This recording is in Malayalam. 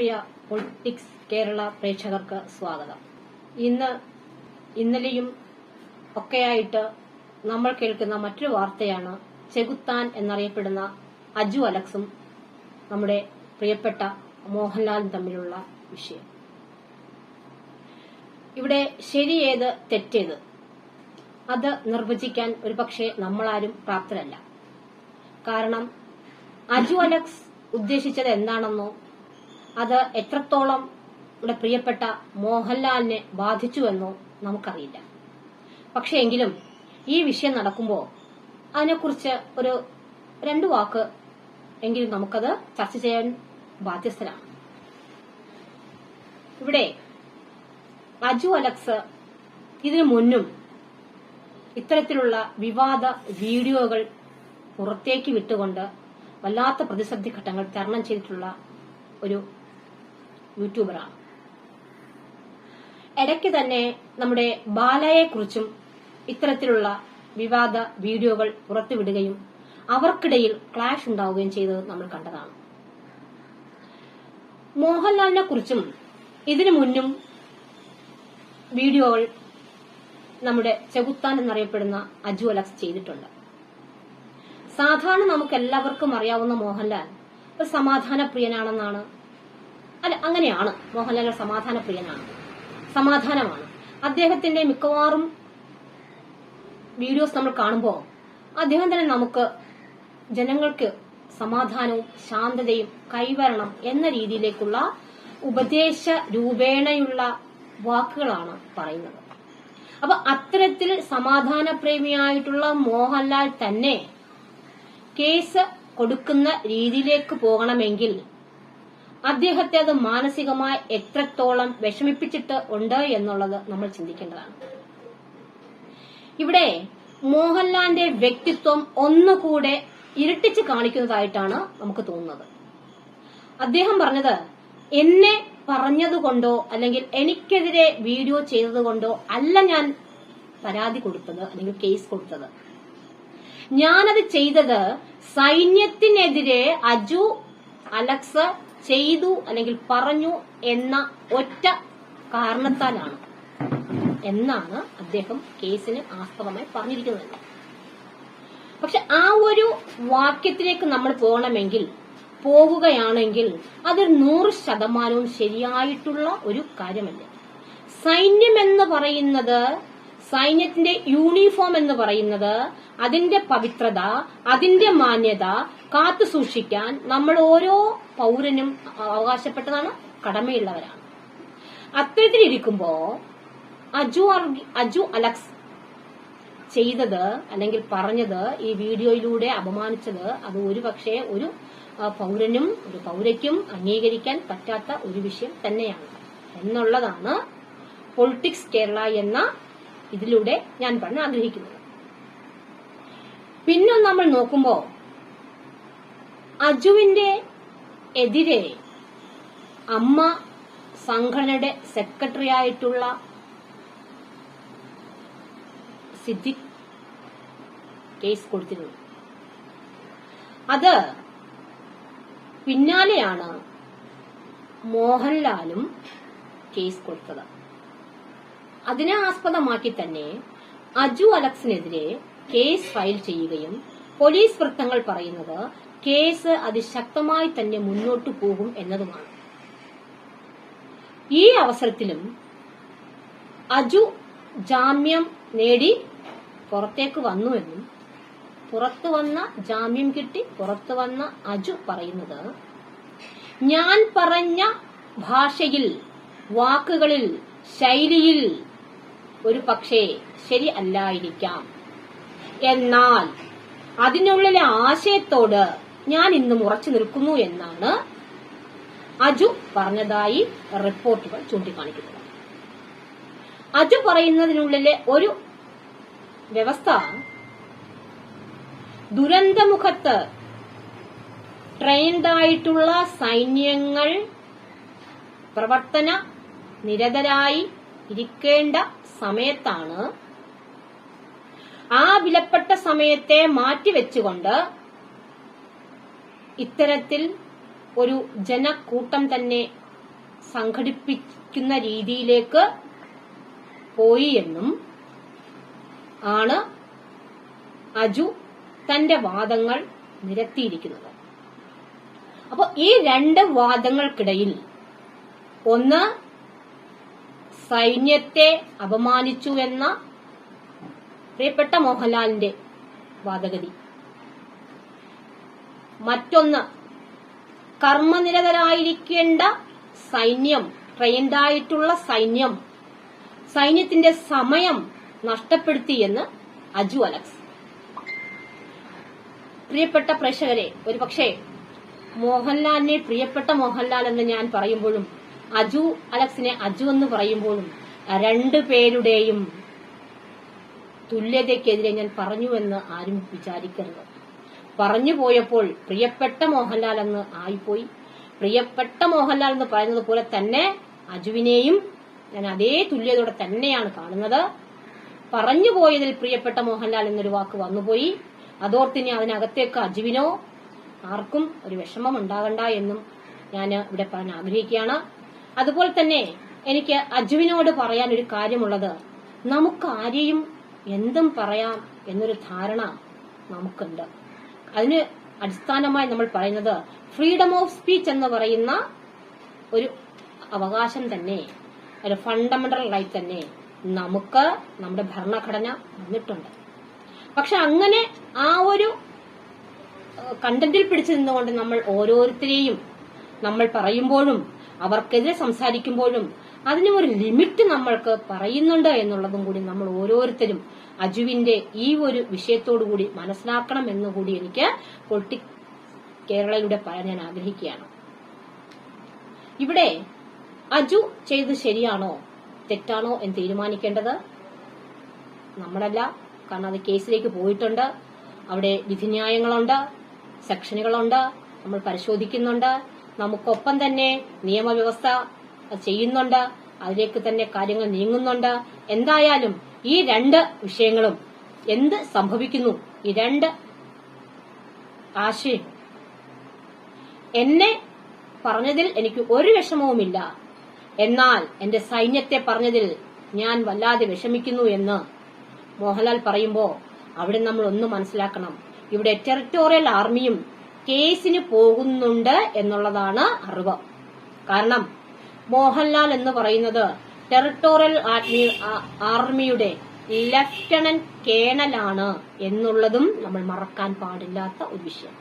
പ്രിയ പൊളിറ്റിക്സ് കേരള പ്രേക്ഷകർക്ക് സ്വാഗതം. ഇന്ന് ഇന്നലെയും ഒക്കെയായിട്ട് നമ്മൾ കേൾക്കുന്ന മറ്റൊരു വാർത്തയാണ് ചെകുത്താൻ എന്നറിയപ്പെടുന്ന അജു അലക്സും നമ്മുടെ പ്രിയപ്പെട്ട മോഹൻലാലും തമ്മിലുള്ള വിഷയം. ഇവിടെ ശരിയേത് തെറ്റേത്? അത് നിർവചിക്കാൻ ഒരുപക്ഷെ നമ്മളാരും പ്രാപ്തരല്ല. കാരണം അജു അലക്സ് ഉദ്ദേശിച്ചത് എന്താണെന്നോ അത് എത്രത്തോളം ഇവിടെ പ്രിയപ്പെട്ട മോഹൻലാലിനെ ബാധിച്ചുവെന്നോ നമുക്കറിയില്ല. പക്ഷെ എങ്കിലും ഈ വിഷയം നടക്കുമ്പോൾ അതിനെക്കുറിച്ച് ഒരു രണ്ടു വാക്ക് എങ്കിലും നമുക്കത് ചർച്ച ചെയ്യാൻ ബാധ്യസ്ഥരാണ്. ഇവിടെ അജു അലക്സ് ഇതിനു മുന്നും ഇത്തരത്തിലുള്ള വിവാദ വീഡിയോകൾ പുറത്തേക്ക് വിട്ടുകൊണ്ട് വല്ലാത്ത പ്രതിസന്ധി ഘട്ടങ്ങൾ തരണം ചെയ്തിട്ടുള്ള ഒരു യൂട്യൂബറാണ് ഇടയ്ക്ക് തന്നെ നമ്മുടെ ബാലയെക്കുറിച്ചും ഇത്തരത്തിലുള്ള വിവാദ വീഡിയോകൾ പുറത്തുവിടുകയും അവർക്കിടയിൽ ക്ലാഷ് ഉണ്ടാവുകയും ചെയ്തത് നമ്മൾ കണ്ടതാണ്. മോഹൻലാലിനെ കുറിച്ചും ഇതിനു മുന്നും വീഡിയോകൾ നമ്മുടെ ചെകുത്താൻ എന്നറിയപ്പെടുന്ന അജു അലക്സ് ചെയ്തിട്ടുണ്ട്. സാധാരണ നമുക്ക് എല്ലാവർക്കും അറിയാവുന്ന മോഹൻലാൽ ഒരു സമാധാന പ്രിയനാണെന്നാണ് അല്ല അങ്ങനെയാണ്. മോഹൻലാൽ സമാധാന പ്രിയനാണ് സമാധാനമാണ്. അദ്ദേഹത്തിന്റെ മിക്കവാറും വീഡിയോസ് നമ്മൾ കാണുമ്പോൾ അദ്ദേഹം തന്നെ നമുക്ക് ജനങ്ങൾക്ക് സമാധാനവും ശാന്തതയും കൈവരണം എന്ന രീതിയിലേക്കുള്ള ഉപദേശ രൂപേണയുള്ള വാക്കുകളാണ് പറയുന്നത്. അപ്പൊ അത്തരത്തിൽ സമാധാന പ്രേമിയായിട്ടുള്ള മോഹൻലാൽ തന്നെ കേസ് കൊടുക്കുന്ന രീതിയിലേക്ക് പോകണമെങ്കിൽ അദ്ദേഹത്തെ അത് മാനസികമായി എത്രത്തോളം വിഷമിപ്പിച്ചിട്ട് ഉണ്ട് എന്നുള്ളത് നമ്മൾ ചിന്തിക്കേണ്ടതാണ്. ഇവിടെ മോഹൻലാലിന്റെ വ്യക്തിത്വം ഒന്നുകൂടെ ഇരട്ടിച്ച് കാണിക്കുന്നതായിട്ടാണ് നമുക്ക് തോന്നുന്നത്. അദ്ദേഹം പറഞ്ഞത് എന്നെ പറഞ്ഞതുകൊണ്ടോ അല്ലെങ്കിൽ എനിക്കെതിരെ വീഡിയോ ചെയ്തതുകൊണ്ടോ അല്ല ഞാൻ പരാതി കൊടുത്തത് അല്ലെങ്കിൽ കേസ് കൊടുത്തത്. ഞാനത് ചെയ്തത് സൈന്യത്തിനെതിരെ അജു അലക്സ് ചെയ്തു അല്ലെങ്കിൽ പറഞ്ഞു എന്ന ഒറ്റ കാരണത്താലാണ് എന്നാണ് അദ്ദേഹം കേസിന് ആസ്പദമായി പറഞ്ഞിരിക്കുന്നത്. പക്ഷെ ആ ഒരു വാക്യത്തിലേക്ക് നമ്മൾ പോകണമെങ്കിൽ പോവുകയാണെങ്കിൽ അത് നൂറ് ശതമാനവും ശരിയായിട്ടുള്ള ഒരു കാര്യമല്ല. സൈന്യം എന്ന് പറയുന്നത് സൈന്യത്തിന്റെ യൂണിഫോം എന്ന് പറയുന്നത് അതിന്റെ പവിത്രത അതിന്റെ മാന്യത കാത്തു സൂക്ഷിക്കാൻ നമ്മൾ ഓരോ പൗരനും അവകാശപ്പെട്ടതാണ് കടമയുള്ളവരാണ്. അത്തരത്തിലിരിക്കുമ്പോ അജു അജു അലക്സ് ചെയ്തത് അല്ലെങ്കിൽ പറഞ്ഞത് ഈ വീഡിയോയിലൂടെ അപമാനിച്ചത് അത് ഒരു പക്ഷേ ഒരു പൗരനും ഒരു പൗരയ്ക്കും അംഗീകരിക്കാൻ പറ്റാത്ത ഒരു വിഷയം തന്നെയാണ്. എന്നുള്ളതാണ് പൊളിറ്റിക്സ് കേരള എന്ന ഇതിലൂടെ ഞാൻ പറഞ്ഞ് ആഗ്രഹിക്കുന്നത് പിന്നെ നമ്മൾ നോക്കുമ്പോ അജുവിന്റെ എതിരെ അമ്മ സംഘടനയുടെ സെക്രട്ടറി ആയിട്ടുള്ള സിദ്ദിഖ് കേസ് കൊടുത്തിരുന്നു. അത് പിന്നാലെയാണ് മോഹൻലാലും കേസ് കൊടുത്തത്. അതിനെ ആസ്പദമാക്കി തന്നെ അജു അലക്സിനെതിരെ കേസ് ഫയൽ ചെയ്യുകയും പോലീസ് വൃത്തങ്ങൾ പറയുന്നത് കേസ് അതിശക്തമായി തന്നെ മുന്നോട്ടു പോകും എന്നതുമാണ്. ഈ അവസരത്തിലും അജു ജാമ്യം നേടി പുറത്തേക്ക് വന്നുവെന്നും പുറത്തു വന്ന ജാമ്യം കിട്ടി പുറത്തു വന്ന അജു പറയുന്നത് ഞാൻ പറഞ്ഞ ഭാഷയിൽ വാക്കുകളിൽ ശൈലിയിൽ ഒരു പക്ഷേ ശരി അല്ലായിരിക്കാം എന്നാൽ അതിനുള്ളിലെ ആശയത്തോട് ഞാൻ ഇന്നും ഉറച്ചു നിൽക്കുന്നു എന്നാണ് അജു പറഞ്ഞതായി റിപ്പോർട്ടുകൾ ചൂണ്ടിക്കാണിക്കുന്നത്. അജു പറയുന്നതിനുള്ളിലെ ഒരു വ്യവസ്ഥ ദുരന്തമുഖത്ത് ട്രെയിൻഡായിട്ടുള്ള സൈന്യങ്ങൾ പ്രവർത്തന നിരതരായി ഇരിക്കേണ്ട സമയത്താണ് ആ വിലപ്പെട്ട സമയത്തെ മാറ്റിവെച്ചുകൊണ്ട് ഇത്തരത്തിൽ ഒരു ജനക്കൂട്ടം തന്നെ സംഘടിപ്പിക്കുന്ന രീതിയിലേക്ക് പോയി എന്നും ആണ് അജു തന്റെ വാദങ്ങൾ നിരത്തിയിരിക്കുന്നത്. അപ്പോൾ ഈ രണ്ട് വാദങ്ങൾക്കിടയിൽ ഒന്ന് സൈന്യത്തെ അപമാനിച്ചു എന്ന പ്രിയപ്പെട്ട മോഹൻലാലിന്റെ വാദഗതി. മറ്റൊന്ന് കർമ്മനിരതരായിരിക്കേണ്ട സൈന്യം ട്രെയിൻഡായിട്ടുള്ള സൈന്യം. സൈന്യത്തിന്റെ സമയം നഷ്ടപ്പെടുത്തി എന്ന് അജു അലക്സ്. പ്രിയപ്പെട്ട പ്രേക്ഷകരെ ഒരു പക്ഷേ മോഹൻലാലിനെ പ്രിയപ്പെട്ട മോഹൻലാൽ എന്ന് ഞാൻ പറയുമ്പോഴും അജു അലക്സിനെ അജു എന്ന് പറയുമ്പോഴും രണ്ടു പേരുടെയും തുല്യതയ്ക്കെതിരെ ഞാൻ പറഞ്ഞു എന്ന് ആരും വിചാരിക്കരുത്. പറഞ്ഞു പോയപ്പോൾ പ്രിയപ്പെട്ട മോഹൻലാൽ എന്ന് ആയിപ്പോയി. പ്രിയപ്പെട്ട മോഹൻലാൽ എന്ന് പറയുന്നത് പോലെ തന്നെ അജുവിനെയും ഞാൻ അതേ തുല്യതയോടെ തന്നെയാണ് കാണുന്നത്. പറഞ്ഞു പോയതിൽ പ്രിയപ്പെട്ട മോഹൻലാൽ എന്നൊരു വാക്ക് വന്നുപോയി. അതോർത്തിനി അതിനകത്തേക്ക് അജുവിനോ ആർക്കും ഒരു വിഷമം ഉണ്ടാകണ്ട എന്നും ഞാൻ ഇവിടെ പറയാൻ ആഗ്രഹിക്കുകയാണ്. അതുപോലെ തന്നെ എനിക്ക് അജുവിനോട് പറയാൻ ഒരു കാര്യമുള്ളത് നമുക്ക് ആരെയും എന്തും പറയാം എന്നൊരു ധാരണ നമുക്കുണ്ട്. അതിന് അടിസ്ഥാനമായി നമ്മൾ പറയുന്നത് ഫ്രീഡം ഓഫ് സ്പീച്ച് എന്ന് പറയുന്ന ഒരു അവകാശം തന്നെ ഒരു ഫണ്ടമെന്റൽ റൈറ്റ് തന്നെ നമുക്ക് നമ്മുടെ ഭരണഘടന വന്നിട്ടുണ്ട് പക്ഷെ അങ്ങനെ ആ ഒരു കണ്ടന്റിൽ പിടിച്ചു നിന്നുകൊണ്ട് നമ്മൾ ഓരോരുത്തരെയും നമ്മൾ പറയുമ്പോഴും അവർക്കെതിരെ സംസാരിക്കുമ്പോഴും അതിന് ഒരു ലിമിറ്റ് നമ്മൾക്ക് പറയുന്നുണ്ട് എന്നുള്ളതും കൂടി നമ്മൾ ഓരോരുത്തരും അജുവിന്റെ ഈ ഒരു വിഷയത്തോടു കൂടി മനസ്സിലാക്കണം എന്നുകൂടി എനിക്ക് പൊളിറ്റി കേരളയിലൂടെ പറയാൻ ഞാൻ ആഗ്രഹിക്കുകയാണ്. ഇവിടെ അജു ചെയ്ത് ശരിയാണോ തെറ്റാണോ എന്ന് തീരുമാനിക്കേണ്ടത്? നമ്മളല്ല കാരണം അത് കേസിലേക്ക് പോയിട്ടുണ്ട്. അവിടെ വിധിന്യായങ്ങളുണ്ട് സെക്ഷനുകളുണ്ട് നമ്മൾ പരിശോധിക്കുന്നുണ്ട്. നമുക്കൊപ്പം തന്നെ നിയമവ്യവസ്ഥ ചെയ്യുന്നുണ്ട്. അതിലേക്ക് തന്നെ കാര്യങ്ങൾ നീങ്ങുന്നുണ്ട്. എന്തായാലും ഈ രണ്ട് വിഷയങ്ങളും എന്ത് സംഭവിക്കുന്നു? ഈ രണ്ട് ആശയം. എന്നെ പറഞ്ഞതിൽ എനിക്ക് ഒരു വിഷമവുമില്ല. എന്നാൽ എന്റെ സൈന്യത്തെ പറഞ്ഞതിൽ ഞാൻ വല്ലാതെ വിഷമിക്കുന്നു എന്ന് മോഹൻലാൽ പറയുമ്പോ അവിടെ നമ്മൾ ഒന്ന് മനസ്സിലാക്കണം. ഇവിടെ ടെറിട്ടോറിയൽ ആർമിയും കേസിന് പോകുന്നുണ്ട് എന്നുള്ളതാണ് അറിവ്. കാരണം മോഹൻലാൽ എന്ന് പറയുന്നത് ടെറിട്ടോറിയൽ ആർമി- ആർമിയുടെ ലഫ്റ്റനന്റ് കേണലാണ് എന്നുള്ളതും നമ്മൾ മറക്കാൻ പാടില്ലാത്ത ഒരു വിഷയം